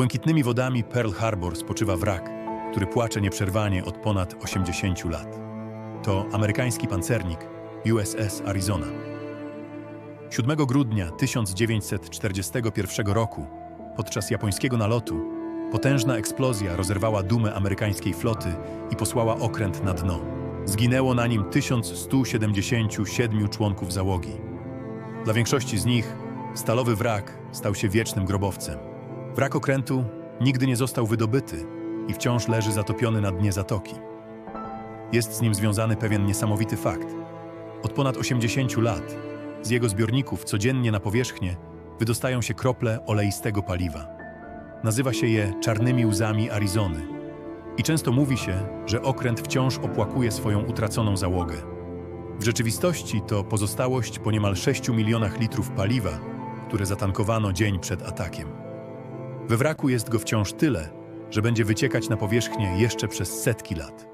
błękitnymi wodami Pearl Harbor spoczywa wrak, który płacze nieprzerwanie od ponad 80 lat. To amerykański pancernik USS Arizona. 7 grudnia 1941 roku, podczas japońskiego nalotu, potężna eksplozja rozerwała dumę amerykańskiej floty i posłała okręt na dno. Zginęło na nim 1177 członków załogi. Dla większości z nich stalowy wrak stał się wiecznym grobowcem. Wrak okrętu nigdy nie został wydobyty i wciąż leży zatopiony na dnie zatoki. Jest z nim związany pewien niesamowity fakt. Od ponad 80 lat z jego zbiorników codziennie na powierzchnię wydostają się krople oleistego paliwa. Nazywa się je czarnymi łzami Arizony i często mówi się, że okręt wciąż opłakuje swoją utraconą załogę. W rzeczywistości to pozostałość po niemal 6 milionach litrów paliwa, które zatankowano dzień przed atakiem. We wraku jest go wciąż tyle, że będzie wyciekać na powierzchnię jeszcze przez setki lat.